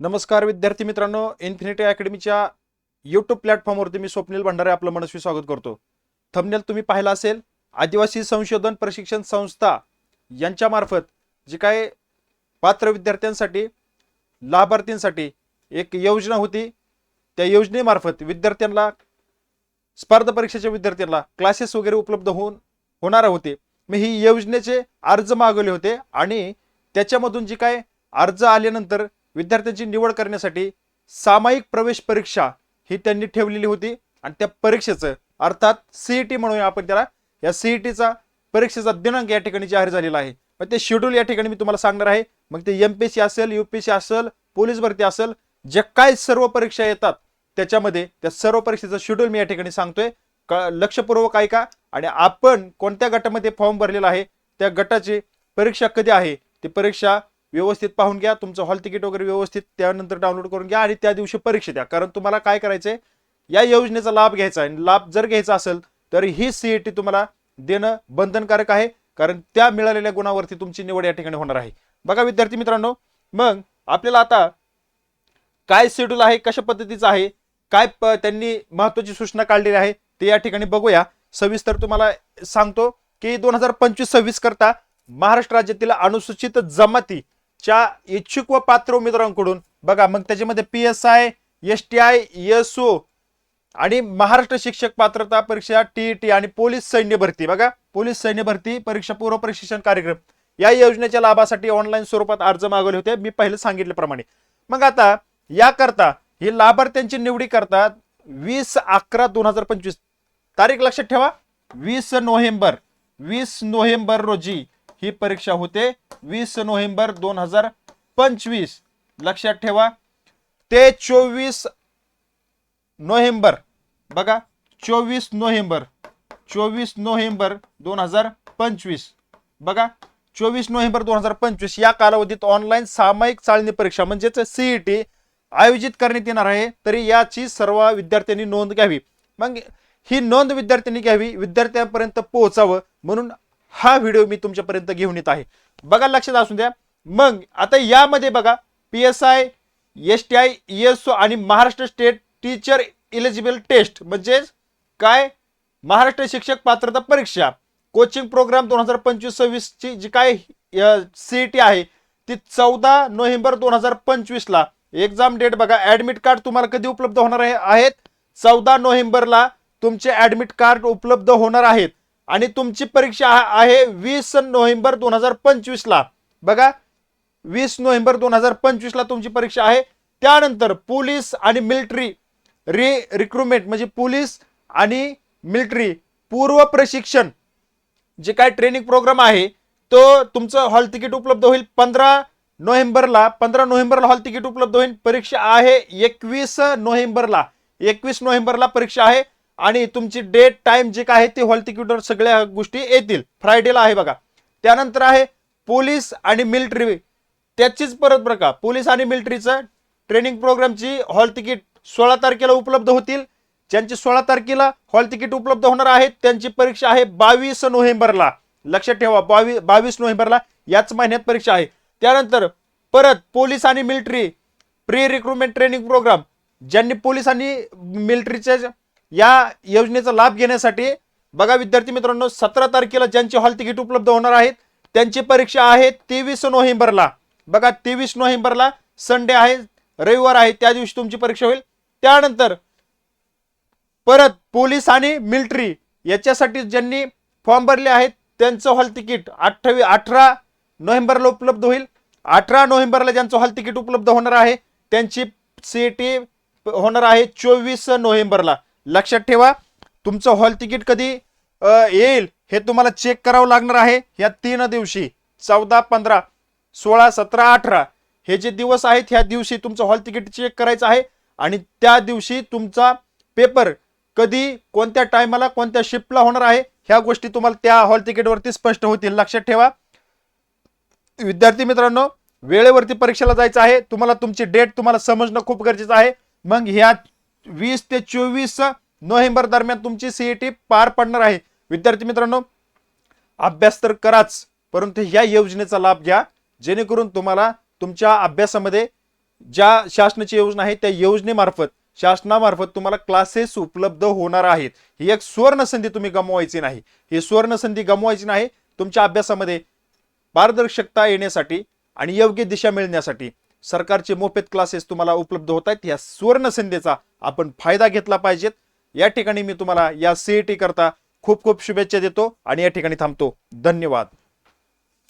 नमस्कार विद्यार्थी मित्रांनो. इन्फिनिटी अकॅडमीच्या यूट्यूब प्लॅटफॉर्मवरती मी स्वप्नील भंडारे आपलं मनस्वी स्वागत करतो. थंबनेल तुम्ही पाहिला असेल. आदिवासी संशोधन प्रशिक्षण संस्था यांच्यामार्फत जी काय पात्र विद्यार्थ्यांसाठी लाभार्थींसाठी एक योजना होती. त्या योजनेमार्फत विद्यार्थ्यांना स्पर्धा परीक्षेच्या विद्यार्थ्यांना क्लासेस वगैरे उपलब्ध होऊन होणार होते. मी ही योजनेचे अर्ज मागवले होते आणि त्याच्यामधून जे काय अर्ज आल्यानंतर विद्यार्थ्यांची निवड करण्यासाठी सामायिक प्रवेश परीक्षा ही त्यांनी ठेवलेली होती. आणि त्या परीक्षेचं अर्थात सीईटी म्हणूया आपण त्याला या सीईटीचा परीक्षेचा दिनांक या ठिकाणी जाहीर झालेला आहे. मग ते शेड्यूल या ठिकाणी मी तुम्हाला सांगणार आहे. मग ते एम पी सी असेल यू पी सी असेल पोलीस भरती असेल ज्या काय सर्व परीक्षा येतात त्याच्यामध्ये त्या सर्व परीक्षेचं शेड्यूल मी या ठिकाणी सांगतोय. क- लक्षपूर्वक ऐका. आणि आपण कोणत्या गटामध्ये फॉर्म भरलेला आहे त्या गटाची परीक्षा कधी आहे? ती परीक्षा व्यवस्थित पाहून घ्या तुमचं हॉल तिकीट वगैरे व्यवस्थित त्यानंतर डाउनलोड करून घ्या आणि त्या दिवशी परीक्षा द्या. कारण तुम्हाला काय करायचंय या योजनेचा लाभ घ्यायचा आहे. आणि लाभ जर घ्यायचा असेल तर ही सीईटी तुम्हाला देणं बंधनकारक आहे. कारण त्या मिळालेल्या गुणावरती तुमची निवड या ठिकाणी होणार आहे. बघा विद्यार्थी मित्रांनो मग आपल्याला आता काय शेड्यूल आहे कशा पद्धतीचं आहे काय प- त्यांनी महत्वाची सूचना काढलेली आहे ते या ठिकाणी बघूया. सविस्तर तुम्हाला सांगतो की दोन हजार पंचवीस सव्वीस करता महाराष्ट्र राज्यातील अनुसूचित जमाती च्या इच्छुक व पात्र उमेदवारांकडून. बघा मग त्याच्यामध्ये P S I S T I S O आणि महाराष्ट्र शिक्षक पात्रता परीक्षा टी टी आणि पोलीस सैन्य भरती. बघा पोलीस सैन्य भरती परीक्षा पूर्व प्रशिक्षण कार्यक्रम. या योजनेच्या लाभासाठी ऑनलाईन स्वरूपात अर्ज मागवले होते. मी पहिले सांगितल्याप्रमाणे. मग आता याकरता ही लाभार्थ्यांची निवडी करतात वीस अकरा दोन हजार पंचवीस. तारीख लक्षात ठेवा. वीस नोव्हेंबर. वीस नोव्हेंबर रोजी ही परीक्षा होते वीस नोव्हेंबर दोन हजार पंचवीस. लक्षात ठेवा ते चोवीस नोव्हेंबर. बघा चोवीस नोव्हेंबर चोवीस नोव्हेंबर दोन हजार पंचवीस. बघा चोवीस नोव्हेंबर दोन हजार पंचवीस या कालावधीत ऑनलाईन सामायिक चाळणी परीक्षा म्हणजेच सीईटी आयोजित करण्यात येणार आहे. तरी याची सर्व विद्यार्थ्यांनी नोंद घ्यावी. मग ही नोंद विद्यार्थ्यांनी घ्यावी विद्यार्थ्यांपर्यंत पोहोचावं म्हणून हा व्हिडिओ मी तुमच्यापर्यंत घेऊन येत आहे. बघा लक्षात असू द्या. मग आता यामध्ये बघा P S I S T I S आणि Maharashtra state teacher eligible test. म्हणजेच काय? महाराष्ट्र शिक्षक पात्रता परीक्षा. कोचिंग प्रोग्राम दोन हजार पंचवीस सव्वीसची जी काय सीईटी आहे ती चौदा नोव्हेंबर दोन हजार पंचवीसला एक्झाम डेट बघा ॲडमिट कार्ड तुम्हाला कधी उपलब्ध होणार आहे? आहेत. चौदा नोव्हेंबरला तुमचे ॲडमिट कार्ड उपलब्ध होणार आहेत. आणि तुमची परीक्षा आहे वीस नोव्हेंबर दोन हजार पंचवीसला. बघा वीस नोव्हेंबर दोन हजार पंचवीसला तुमची परीक्षा आहे. त्यानंतर पोलीस आणि मिलिटरी रि रिक्रुटमेंट म्हणजे पोलीस आणि मिलिटरी पूर्व प्रशिक्षण जे काय ट्रेनिंग प्रोग्राम आहे तो तुमचं हॉल तिकीट उपलब्ध होईल. पंधरा नोव्हेंबरला पंधरा नोव्हेंबरला हॉल तिकीट उपलब्ध होईल. परीक्षा आहे एकवीस नोव्हेंबरला. एकवीस नोव्हेंबरला परीक्षा आहे. आणि तुमची डेट टाइम जे काय आहे ते हॉल तिकीटवर सगळ्या गोष्टी येतील. फ्रायडेला आहे बघा. त्यानंतर आहे पोलीस आणि मिलिटरी. त्याचीच परत प्रकार पोलीस आणि मिलिटरीचं ट्रेनिंग प्रोग्रामची हॉल तिकीट सोळा तारखेला उपलब्ध होतील. ज्यांची सोळा तारखेला हॉल तिकीट उपलब्ध होणार आहेत त्यांची परीक्षा आहे बावीस नोव्हेंबरला. लक्षात ठेवा बावी बावीस नोव्हेंबरला याच महिन्यात परीक्षा आहे. त्यानंतर परत पोलीस आणि military pre recruitment training program. ज्यांनी पोलीस आणि मिलिटरीच्या या योजनेचा लाभ घेण्यासाठी बघा विद्यार्थी मित्रांनो सतरा तारखेला ज्यांची हॉल तिकीट उपलब्ध होणार आहेत त्यांची परीक्षा आहे तेवीस नोव्हेंबरला. बघा तेवीस नोव्हेंबरला संडे आहे रविवार आहे त्या दिवशी तुमची परीक्षा होईल. त्यानंतर परत पोलीस आणि मिलिटरी याच्यासाठी ज्यांनी फॉर्म भरले आहेत त्यांचं हॉल तिकीट अठ्ठावी अठरा नोव्हेंबरला उपलब्ध होईल. अठरा नोव्हेंबरला ज्यांचं हॉल तिकीट उपलब्ध होणार आहे त्यांची सीईटी होणार आहे चोवीस नोव्हेंबरला. लक्षात ठेवा तुमचं हॉल तिकीट कधी येईल हे तुम्हाला चेक करावं लागणार आहे या तीन दिवशी चौदा पंधरा सोळा सतरा अठरा. हे जे दिवस आहेत ह्या दिवशी तुमचं हॉल तिकीट चेक करायचं आहे आणि त्या दिवशी तुमचा पेपर कधी कोणत्या टायमाला कोणत्या शिफ्टला होणार आहे ह्या गोष्टी तुम्हाला त्या हॉल तिकीटवरती स्पष्ट होतील. लक्षात ठेवा. विद्यार्थी मित्रांनो वेळेवरती परीक्षेला जायचं आहे. तुम्हाला तुमची डेट तुम्हाला समजणं खूप गरजेचं आहे. मग ह्या वीस ते चोवीस नोव्हेंबर दरम्यान तुमची सीईटी पार पडणार आहे. विद्यार्थी मित्रांनो अभ्यास तर कराच परंतु या योजनेचा लाभ घ्या. जेणेकरून तुम्हाला तुमच्या अभ्यासामध्ये ज्या शासनाची योजना आहे त्या योजनेमार्फत शासनामार्फत तुम्हाला क्लासेस उपलब्ध होणार आहेत. ही एक सुवर्ण संधी तुम्ही गमवायची नाही. ही सुवर्ण संधी गमवायची नाही तुमच्या अभ्यासामध्ये पारदर्शकता येण्यासाठी आणि योग्य दिशा मिळण्यासाठी. सरकारचे मोफत क्लासेस तुम्हाला उपलब्ध होत आहेत. या सुवर्ण संधीचा आपण फायदा घेतला पाहिजेत. या ठिकाणी मी तुम्हाला या सीईटी करता खूप खूप शुभेच्छा देतो आणि या ठिकाणी थांबतो. धन्यवाद.